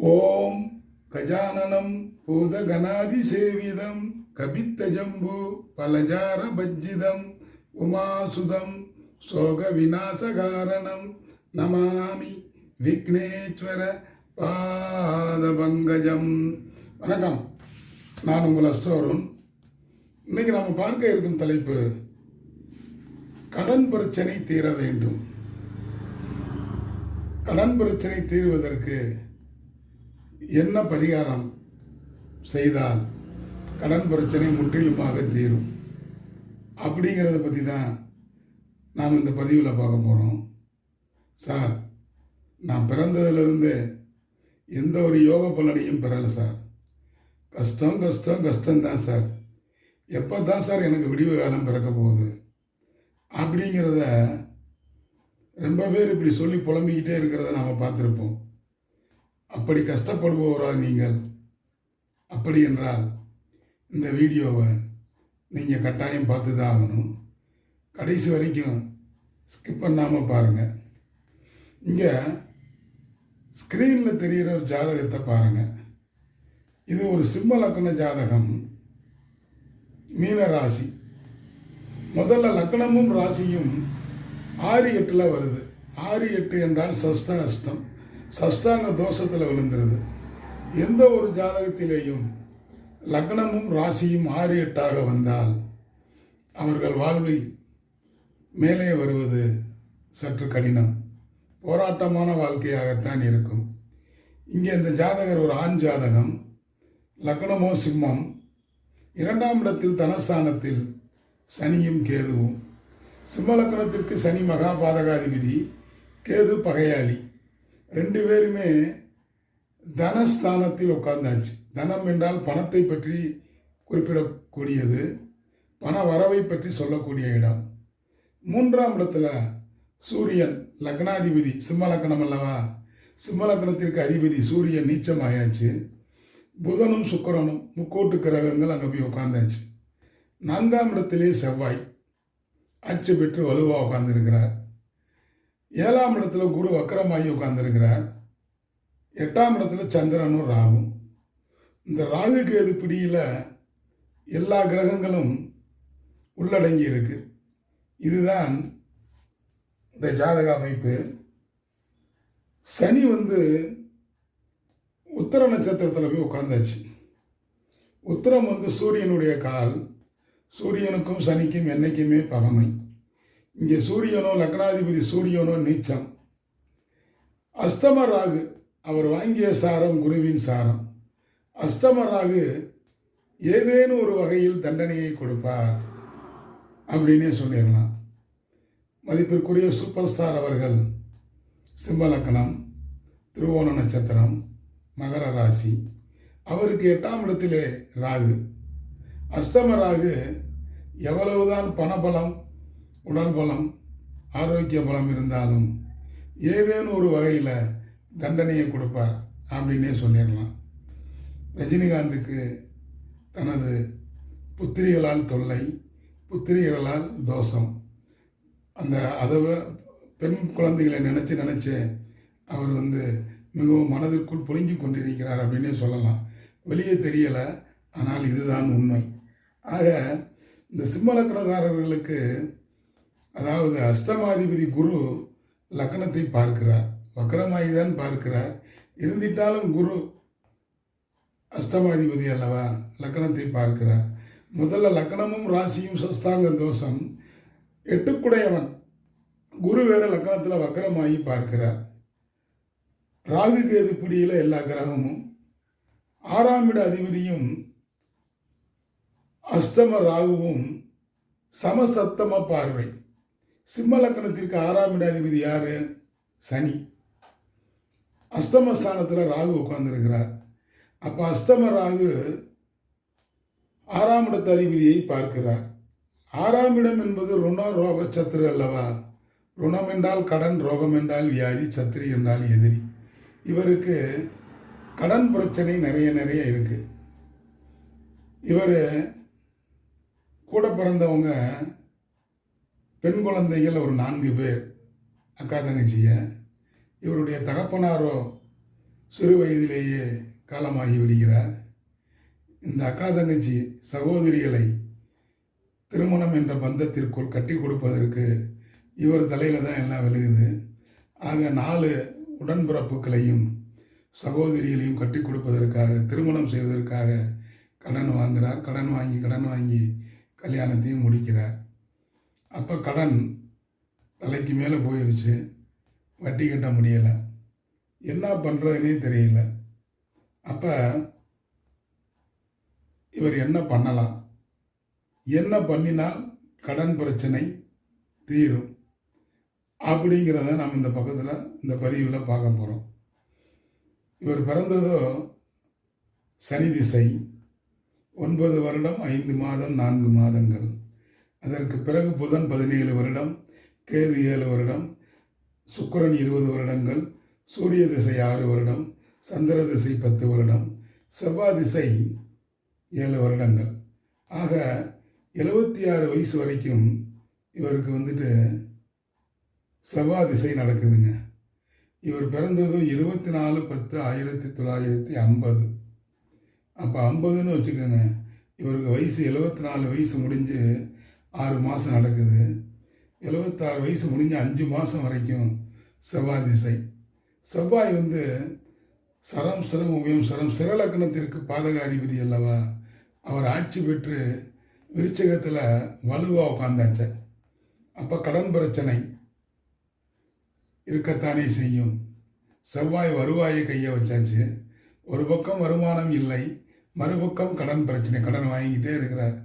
ஓம் கஜானனம் பூதகணாதிசேவிதம் கபித்தஜம்பு பலஜார பஜ்ஜிதம் உமாசுதம் சோக விநாசகாரணம் நமாமி விக்னேஸ்வர பாதபங்கஜம். வணக்கம். நான் உங்கள் அஸ்டோருன் இன்னைக்கு நாம் பார்க்க இருக்கும் தலைப்பு கடன் பிரச்சனை தீர வேண்டும். கடன் பிரச்சனை தீர்வதற்கு என்ன பரிகாரம் செய்தால் கடன் பிரச்சனை முற்றிலுமாக தீரும்? அப்படிங்கிறத பற்றி தான் நாம் இந்த பதிவில் பார்க்க போகிறோம் சார் நான் பிறந்ததுலேருந்து எந்த ஒரு யோக பலனையும் பெறலை சார். கஷ்டம் கஷ்டம் கஷ்டம்தான் சார். எப்போ தான் சார் எனக்கு விடிவு காலம் பிறக்க போகுது? அப்படிங்கிறத ரொம்ப பேர் இப்படி சொல்லி புலம்பிக்கிட்டே இருக்கிறத நாம் பார்த்துருப்போம். அப்படி கஷ்டப்படுபவரா நீங்கள்? அப்படி என்றால் இந்த வீடியோவை நீங்கள் கட்டாயம் பார்த்து தான் ஆகணும். கடைசி வரைக்கும் ஸ்கிப் பண்ணாமல் பாருங்கள் இங்கே ஸ்க்ரீனில் தெரிகிற ஒரு ஜாதகத்தை பாருங்கள் இது ஒரு சிம்ம லக்கண ஜாதகம். மீன ராசி. முதல்ல லக்னமும் ராசியும் ஆறு எட்டில் வருது. ஆறு எட்டு என்றால் சஷ்ட அஷ்டம். சஷ்டாங்க தோஷத்தில் விழுந்துருது. எந்த ஒரு ஜாதகத்திலேயும் லக்னமும் ராசியும் ஆறு எட்டாக வந்தால் அவர்கள் வாழ்வில் மேலே வருவது சற்று கடினம். போராட்டமான வாழ்க்கையாகத்தான் இருக்கும். இங்கே இந்த ஜாதகர் ஒரு ஆண் ஜாதகம் லக்னமோ சிம்மம். இரண்டாம் இடத்தில் தனஸ்தானத்தில் சனியும் கேதுவும். சிம்ம லக்னத்திற்கு சனி மகாபாதகாதிபதி கேது பகையாளி. ரெண்டு பேருமே தனஸ்தானத்தில் உட்கார்ந்தாச்சு. தனம் என்றால் பணத்தை பற்றி குறிப்பிடக்கூடியது பண வரவை பற்றி சொல்லக்கூடிய இடம். மூன்றாம் இடத்துல சூரியன் லக்னாதிபதி சிம்ம லக்னம் அல்லவா? சிம்ம லக்னத்திற்கு அதிபதி சூரியன் நீச்சம் ஆயாச்சு. புதனும் சுக்கிரனும் முக்கோட்டு கிரகங்கள் அங்கே போய் உட்காந்தாச்சு நான்காம் இடத்திலே செவ்வாய் அச்சு பெற்று வலுவாக உட்காந்துருக்கிறார் ஏழாம் இடத்துல குரு வக்கரமாகி உட்கார்ந்துருக்கிறார். எட்டாம் இடத்துல சந்திரனும் ராகும். இந்த ராகு கேது பிடியில் எல்லா கிரகங்களும் உள்ளடங்கி இருக்கு. இதுதான் இந்த ஜாதக அமைப்பு. சனி வந்து உத்தர நட்சத்திரத்தில் போய் உட்காந்தாச்சு உத்தரம் வந்து சூரியனுடைய கால். சூரியனுக்கும் சனிக்கும் என்றைக்குமே பகமை. இங்கே சூரியனோ லக்னாதிபதி சூரியனோ நீச்சம். அஸ்தம ராகு அவர் வாங்கிய சாரம் குருவின் சாரம். அஸ்தம ராகு ஏதேனும் ஒரு வகையில் தண்டனையை கொடுப்பார் அப்படின்னே சொல்லிடலாம். மதிப்பிற்குரிய சூப்பர் ஸ்டார் அவர்கள் சிம்மலக்கணம் திருவோண நட்சத்திரம் மகர ராசி அவருக்கு எட்டாம் இடத்திலே ராகு. அஸ்தம ராகு எவ்வளவுதான் பணபலம் உடல் பலம் ஆரோக்கிய பலம் இருந்தாலும் ஏதேனும் ஒரு வகையில் தண்டனையை கொடுப்பார் அப்படின்னே சொல்லிடலாம். ரஜினிகாந்துக்கு தனது புத்திரிகளால் தொல்லை புத்திரிகளால் தோஷம். அந்த அதை பெண் குழந்தைகளை நினச்சி நினச்சி அவர் வந்து மிகவும் மனதிற்குள் புழுங்கி கொண்டிருக்கிறார் அப்படின்னே சொல்லலாம். வெளியே தெரியலை ஆனால் இதுதான் உண்மை. ஆக இந்த சிம்மலக்கணதாரர்களுக்கு அதாவது அஷ்டமாதிபதி குரு லக்னத்தை பார்க்கிறார். வக்கரமாகி தான் பார்க்கிறார். இருந்திட்டாலும் குரு அஷ்டமாதிபதி அல்லவா? லக்னத்தை பார்க்கிறார். முதல்ல லக்னமும் ராசியும் சஸ்தாங்க தோஷம். எட்டுக்குடையவன். குரு வேற லக்னத்தில் வக்கரமாகி பார்க்கிறார். ராகு கேது பிடியில் எல்லா கிரகமும். ஆறாம் இட அதிபதியும் அஷ்டம ராகுவும் சமசப்தம பார்வை. சிம்ம லக்கணத்திற்கு ஆறாம் இடாதிபதி யார்? சனி. அஸ்தமஸ்தானத்தில் ராகு உட்கார்ந்துருக்கிறார். அப்போ அஸ்தம ராகு ஆறாம் இடத்து அதிபதியை பார்க்கிறார். ஆறாம் இடம் என்பது ருண ரோக சத்துரு அல்லவா? ருணம் என்றால் கடன் ரோகம் என்றால் வியாதி சத்திரி என்றால் எதிரி. இவருக்கு கடன் பிரச்சனை நிறைய நிறைய இருக்குது இவர் கூட பிறந்தவங்க பெண் குழந்தைகள் ஒரு நான்கு பேர் அக்கா தங்கச்சிய. இவருடைய தகப்பனாரோ சிறு வயதிலேயே காலமாகி விடுகிறார். இந்த அக்கா தங்கச்சி சகோதரிகளை திருமணம் என்ற பந்தத்திற்குள் கட்டி கொடுப்பதற்கு இவர் தலையில் தான் எல்லாம் விழுகுது. ஆக நாலு உடன்பிறப்புகளையும் சகோதரிகளையும் கட்டி கொடுப்பதற்காக திருமணம் செய்வதற்காக கடன் வாங்குகிறார் கடன் வாங்கி கடன் வாங்கி கல்யாணத்தையும் முடிக்கிறார். அப்போ கடன் தலைக்கு மேலே போயிடுச்சு வட்டி கட்ட முடியலை. என்ன பண்ணுறதுனே தெரியல. அப்போ இவர் என்ன பண்ணலாம்? என்ன பண்ணினால் கடன் பிரச்சனை தீரும். அப்படிங்கிறத நம்ம இந்த பக்கத்தில் இந்த பதிவில் பார்க்க போகிறோம் இவர் பிறந்ததோ சனி திசை. ஒன்பது வருடம் ஐந்து மாதம் நான்கு மாதங்கள். அதற்கு பிறகு புதன் பதினேழு வருடம் கேது ஏழு வருடம் சுக்கிரன் இருபது வருடங்கள் சூரிய திசை ஆறு வருடம் சந்திர திசை பத்து வருடம் செவ்வாய் திசை ஏழு வருடங்கள். ஆக எழுபத்தி ஆறு வயசு வரைக்கும் இவருக்கு வந்துட்டு செவ்வாய் திசை நடக்குதுங்க. இவர் பிறந்தது இருபத்தி நாலு பத்து ஆயிரத்தி தொள்ளாயிரத்தி ஐம்பது. அப்போ ஐம்பதுன்னு வச்சுக்கோங்க இவருக்கு வயசு எழுபத்தி நாலு வயசு முடிஞ்சு ஆறு மாதம் நடக்குது. எழுபத்தாறு வயசு முடிஞ்ச அஞ்சு மாதம் வரைக்கும் செவ்வாய் திசை. செவ்வாய் வந்து சரம் சிரம் உபயம் சரம் சிரலக்கணத்திற்கு பாதகாதிபதி அல்லவா? அவர் ஆட்சி பெற்று விருச்சகத்தில் வலுவாக உட்காந்தாச்ச அப்போ கடன் பிரச்சனை இருக்கத்தானே செய்யும். செவ்வாய் வருவாயை கையை வச்சாச்சு. ஒரு பக்கம் வருமானம் இல்லை மறுபக்கம் கடன் பிரச்சனை கடன் வாங்கிக்கிட்டே இருக்கிறார்.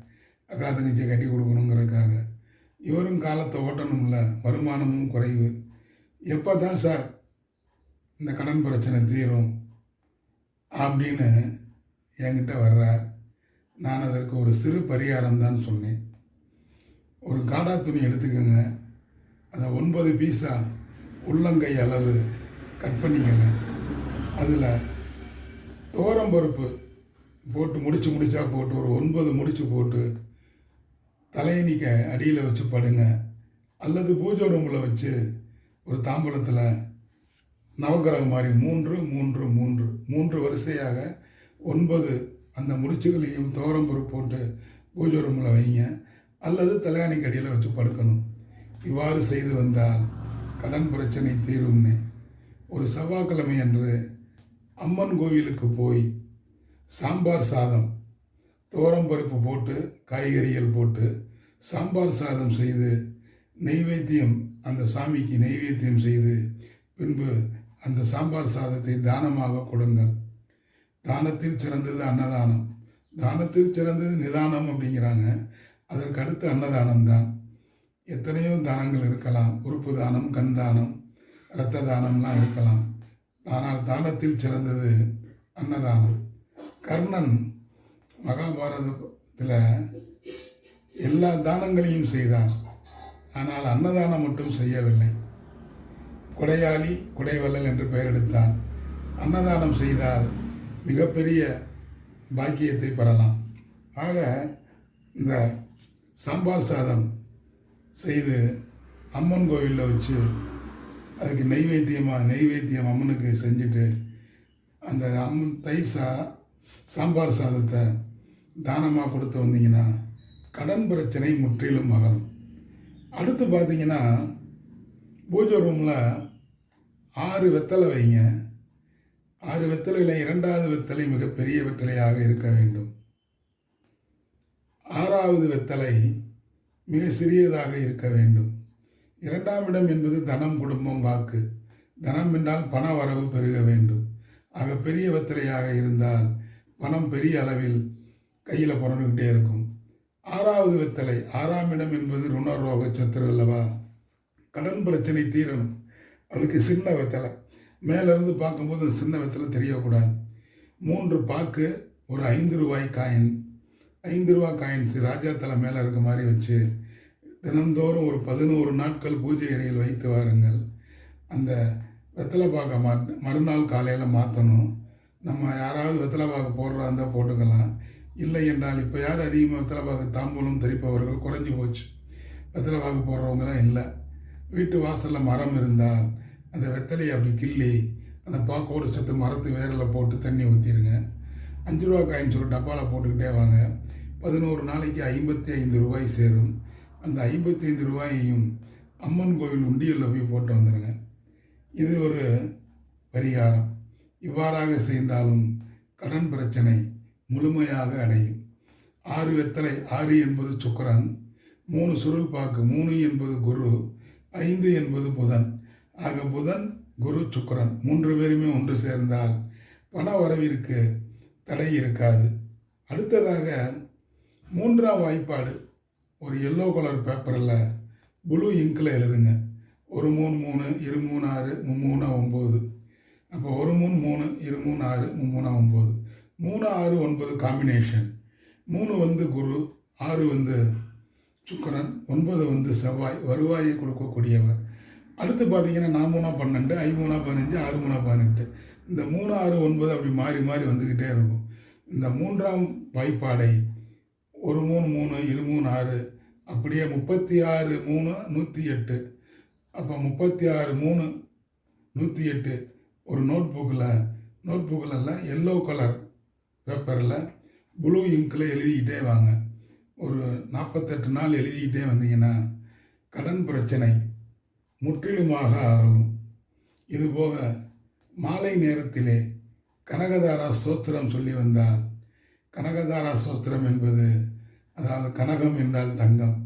அக்கா தங்கச்சியை கட்டி கொடுக்கணுங்கிறதுக்காக. இவரும் காலத்தை ஓட்டணும்ல வருமானமும் குறைவு. எப்போ தான் சார் இந்த கடன் பிரச்சனை தீரும் அப்படின்னு என்கிட்ட வர்றார். நான் அதற்கு ஒரு சிறு பரிகாரம் தான் சொன்னேன். ஒரு காடா துணி எடுத்துக்கோங்க. அதை ஒன்பது பீஸா உள்ளங்கை அளவு கட் பண்ணிக்கோங்க. அதில் துவரம் பருப்பு போட்டு முடிச்சு முடிச்சா போட்டு ஒரு ஒன்பது முடிச்சு போட்டு தலையணிக்க அடியில் வச்சு படுங்க. அல்லது பூஜை ரூமில் வச்சு ஒரு தாம்பூலத்தில் நவகிரகம் மாதிரி மூன்று மூன்று மூன்று மூன்று வரிசையாக ஒன்பது அந்த முடிச்சுகளையும் துவரம் பருப்பு போட்டு பூஜை ரூமில் வைங்க. அல்லது தலையாணிக்கு அடியில் வச்சு படுக்கணும். இவ்வாறு செய்து வந்தால் கடன் பிரச்சனை தீரும்னே. ஒரு செவ்வாய்க்கிழமை அன்று அம்மன் கோவிலுக்கு போய் சாம்பார் சாதம் துவரம் பருப்பு போட்டு காய்கறிகள் போட்டு சாம்பார் சாதம் செய்து நெய்வேத்தியம் அந்த சாமிக்கு நெய்வேத்தியம் செய்து பின்பு அந்த சாம்பார் சாதத்தை தானமாக கொடுங்கள். தானத்தில் சிறந்தது அன்னதானம். தானத்தில் சிறந்தது நிதானம் அப்படிங்கிறாங்க. அதற்கு அடுத்து அன்னதானம் தான். எத்தனையோ தானங்கள் இருக்கலாம். உறுப்பு தானம் கண் தானம் இரத்த தானம்லாம் இருக்கலாம். ஆனால் தானத்தில் சிறந்தது அன்னதானம். கர்ணன் மகாபாரதத்தில் எல்லா தானங்களையும் செய்தான். ஆனால் அன்னதானம் மட்டும் செய்யவில்லை. கொடையாளி கொடைவள்ளல் என்று பெயர் எடுத்தான். அன்னதானம் செய்தால் மிகப்பெரிய பாக்கியத்தை பெறலாம். ஆக இந்த சாம்பார் சாதம் செய்து அம்மன் கோவிலில் வச்சு அதுக்கு நெய்வேத்தியமாக நெய்வேத்தியம் அம்மனுக்கு செஞ்சுட்டு அந்த அம்மன் தயிர் சா சாம்பார் சாதத்தை தானமாக கொடுத்து வந்தீங்கன்னா கடன் பிரச்சனை முற்றிலும் அகலும். அடுத்து பார்த்தீங்கன்னா பூஜை ரூமில் ஆறு வெத்தலை வைங்க. ஆறு வெத்தலையில் இரண்டாவது வெத்தலை மிகப்பெரிய வெத்தலையாக இருக்க வேண்டும். ஆறாவது வெத்தலை மிக சிறியதாக இருக்க வேண்டும். இரண்டாம் இடம் என்பது தனம் குடும்பம் வாக்கு. தனம் என்றால் பண வரவு பெருக வேண்டும். ஆக பெரிய வெத்தலையாக இருந்தால் பணம் பெரிய அளவில் கையில் புரண்டுக்கிட்டே இருக்கும். ஆறாவது வெத்தலை ஆறாம் இடம் என்பது ருணரோக சத்துரு அல்லவா? கடன் பிரச்சனை தீரணும். அதுக்கு சின்ன வெத்தலை. மேலேருந்து பார்க்கும்போது அந்த சின்ன வெத்தலை தெரியக்கூடாது. மூன்று பாக்கு ஒரு ஐந்து ரூபாய் காயின். ஐந்து ரூபா காயின்ஸ் ராஜா தலை மேலே இருக்க மாதிரி வச்சு தினந்தோறும் ஒரு பதினோரு நாட்கள் பூஜை அறையில் வைத்து வாருங்கள். அந்த வெத்தலை பாக்கை மா மறுநாள் காலையில் மாற்றணும் நம்ம யாராவது வெத்தலை பாக்கு போடுறதா இருந்தால் போட்டுக்கலாம். இல்லை என்றால் இப்போ யார் அதிகமாக வெத்தலைப்பாக்கு தாம்பூலம் தரிப்பவர்கள்? குறைஞ்சி போச்சு. வெத்தலை பாக்கு போடுறவங்களாம் இல்லை. வீட்டு வாசலில் மரம் இருந்தால் அந்த வெத்தலையை அப்படி கிள்ளி அந்த பாக்கோடு சேர்த்து மரத்து வேரில் போட்டு தண்ணி ஊற்றிடுங்க அஞ்சு ரூபா காயின்ஸ் சொல்லி டப்பாவில் போட்டுக்கிட்டே வாங்க. பதினோரு நாளைக்கு ஐம்பத்தி ஐந்து ரூபாய் சேரும். அந்த ஐம்பத்தி ஐந்து ரூபாயையும் அம்மன் கோவில் உண்டியலில் போய் போட்டு வந்துடுங்க. இது ஒரு பரிகாரம். இவ்வாறாக செய்தாலும் கடன் பிரச்சனை முழுமையாக அடையும். ஆறு வெத்தலை ஆறு என்பது சுக்கரன் மூணு சுருள் பாக்கு மூணு என்பது குரு ஐந்து என்பது புதன். ஆக புதன் குரு சுக்கரன் மூன்று பேருமே ஒன்று சேர்ந்தால் பண வரவிற்கு தடை இருக்காது. அடுத்ததாக மூன்றாம் வாய்ப்பாடு. ஒரு எல்லோ கலர் பேப்பரில் ப்ளூ இங்கில் எழுதுங்க. ஒரு மூணு மூணு இரு மூணு ஆறு மும்மூணா ஒம்பது. அப்போ ஒரு மூணு மூணு இரு மூணு ஆறு மும்மூணா ஒம்பது. மூணு ஆறு ஒன்பது காம்பினேஷன் மூணு வந்து குரு ஆறு வந்து சுக்கரன் ஒன்பது வந்து செவ்வாய் வருவாயை கொடுக்கக்கூடியவர். அடுத்து பார்த்தீங்கன்னா நான் மூணா பன்னெண்டு ஐ மூணா பதினஞ்சு ஆறு மூணா பதினெட்டு. இந்த மூணு ஆறு ஒன்பது அப்படி மாறி மாறி வந்துக்கிட்டே இருக்கும். இந்த மூன்றாம் வாய்ப்பாடை ஒரு மூணு மூணு இரு மூணு ஆறு அப்படியே முப்பத்தி ஆறு மூணு நூற்றி எட்டு அப்போ முப்பத்தி ஆறு மூணு நூற்றி எட்டு ஒரு நோட் புக்கில் நோட் புக்கில் எல்லோ கலர். பேப்பரில் ப்ளூ இங்கில் எழுதிக்கிட்டே வாங்க. ஒரு நாற்பத்தெட்டு நாள் எழுதிக்கிட்டே வந்தீங்கன்னா கடன் பிரச்சனை முற்றிலுமாக ஆகும். இதுபோக மாலை நேரத்திலே கனகதாரா சோத்திரம் சொல்லி வந்தால் கனகதாரா சோத்திரம் என்பது அதாவது கனகம் என்றால் தங்கம்.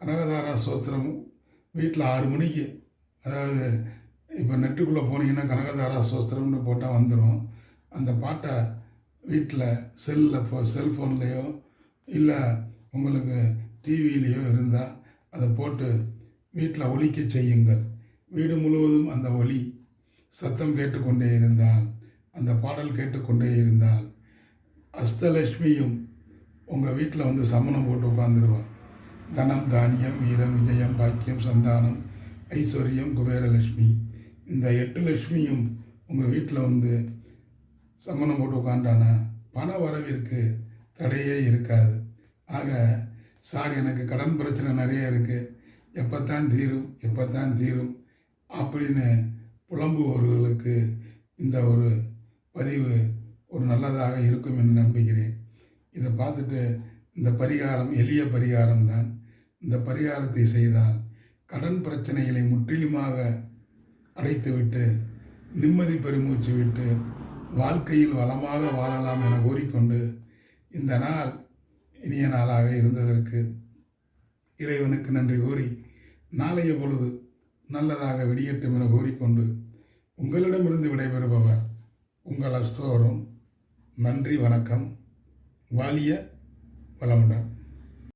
கனகதாரா சோத்திரம் வீட்டில் ஆறு மணிக்கு அதாவது இப்போ நெட்டுக்குள்ளே போனீங்கன்னா கனகதாரா சோஸ்திரம்னு போட்டால் வந்துடும் அந்த பாட்டை வீட்டில் செல்லில் ஃபோ செல்ஃபோன்லேயோ இல்லை உங்களுக்கு டிவிலேயோ இருந்தால் அதை போட்டு வீட்டில் ஒலிக்க செய்யுங்கள். வீடு முழுவதும் அந்த ஒலி சத்தம் கேட்டுக்கொண்டே இருந்தால் அந்த பாடல் கேட்டுக்கொண்டே இருந்தால் அஷ்டலட்சுமியும் உங்கள் வீட்டில் வந்து சமணம் போட்டு உட்காந்துருவா தனம் தானியம் வீரம் விஜயம் பாக்கியம் சந்தானம் ஐஸ்வர்யம் குபேரலட்சுமி. இந்த எட்டு லட்சுமியும் உங்கள் வீட்டில் வந்து சம்மணம் போட்டு உட்காண்டானா பண வரவிற்கு தடையே இருக்காது. ஆக சார் எனக்கு கடன் பிரச்சனை நிறைய இருக்குது எப்போத்தான் தீரும் எப்போத்தான் தீரும் அப்படின்னு புலம்புபவர்களுக்கு இந்த ஒரு பதிவு ஒரு நல்லதாக இருக்கும் என்று நம்புகிறேன். இதை பார்த்துட்டு இந்த பரிகாரம் எளிய பரிகாரம் தான். இந்த பரிகாரத்தை செய்தால் கடன் பிரச்சனைகளை முற்றிலுமாக அடைத்துவிட்டு நிம்மதி பெருமூச்சு விட்டு வாழ்க்கையில் வளமாக வாழலாம் என கூறிக்கொண்டு இந்த நாள் இனிய நாளாக இருந்ததற்கு இறைவனுக்கு நன்றி கூறி நாளைய பொழுது நல்லதாக விடியட்டும் என கூறிக்கொண்டு உங்களிடமிருந்து விடைபெறுபவர் உங்கள் அஸ்தோரும் நன்றி வணக்கம். வாலிய வளமுடன்.